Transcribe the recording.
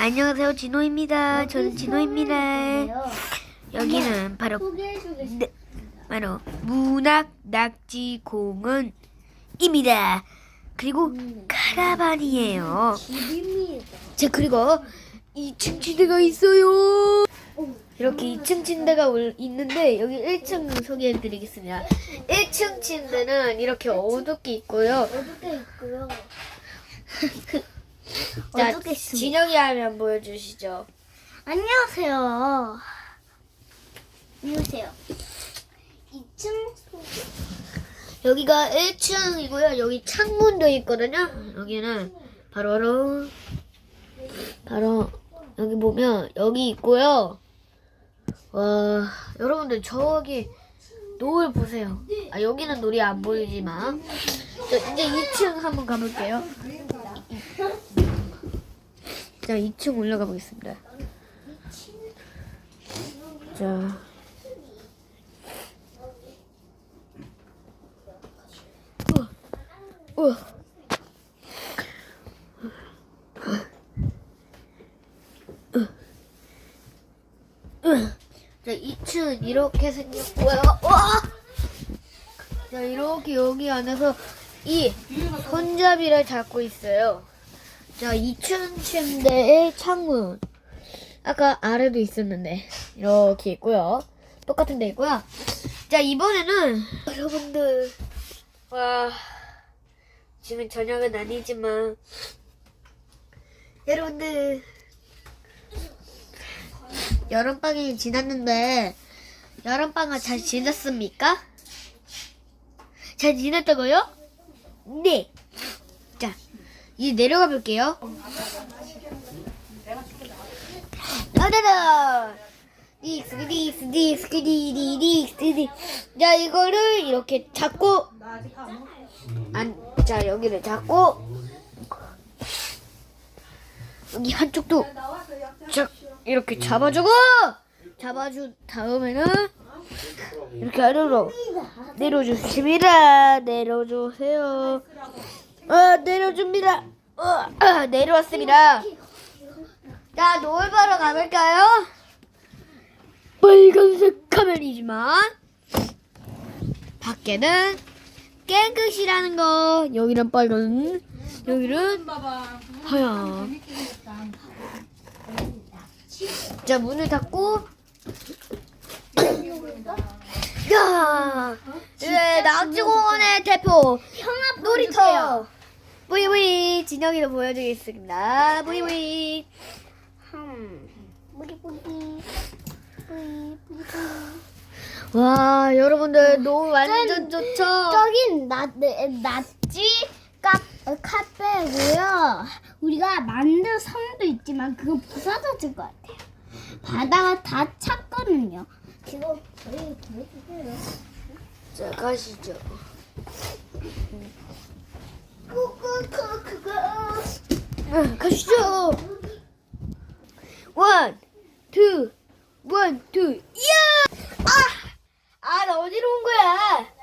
안녕하세요, 진호입니다. 저는 진호입니다. 여기는 바로. 네, 바로 문학 낙지 공원입니다. 그리고 카라반이에요. 집입니다. 자 그리고 2층 침대가 있어요. 이렇게 2층 침대가 올- 있는데 여기 1층 소개해드리겠습니다. 1층 침대는 이렇게 어둡게 있고요. 어둡게 있고요. 자 어둡게 있습니다. 진영이 하면 보여주시죠. 안녕하세요. 안녕하세요. 2층 여기가 1층이고요. 여기 창문도 있거든요. 여기는 바로 바로 바로 여기 보면 여기 있고요. 와 여러분들 저기 노을 보세요. 아 여기는 놀이 안 보이지만 자, 이제 2층 한번 가볼게요. 자 2층 올라가 보겠습니다. 자. 우와. 자, 2층 이렇게 생겼고요. 와! 자, 이렇게 여기 안에서 이 손잡이를 잡고 있어요. 자, 2층 침대의 창문. 아까 아래도 있었는데 이렇게 있고요. 똑같은 데 있고요. 자, 이번에는 여러분들 와 지금 저녁은 아니지만 여러분들 여름방이 지났는데 여름방은 잘 지냈습니까? 잘 지냈다고요? 네. 자, 이제 내려가 볼게요. 자 이거를 이렇게 잡고 안, 자 여기를 잡고 여기 한쪽도 자 이렇게 잡아주고 잡아준 다음에는 이렇게 아래로 내려주십니다. 내려주세요. 어 내려줍니다. 어, 내려왔습니다. 자 노을 보러 가볼까요? 빨간색 화면이지만 밖에는 깨끗이라는 거 여기는 빨간 여기는 하얀. 자 문을 닫고. 야 이제 낙지공원의 대표. 형아 놀이터 부이부이 진영이도 보여주겠습니다 부이부이 음. 뿌리 뿌리 뿌리 뿌리 와 여러분들 노을 완전 좋죠 저긴 나 낫지 카 카페고요. 우리가 만든 섬도 있지만 그거 부서졌을 것 같아요. 바다가 다 찼거든요. 지금 저희 보여주세요. 자 가시죠 꾸 가시죠 원, 투, 원, 투, 이야! 아! 아, 나 어디로 온 거야?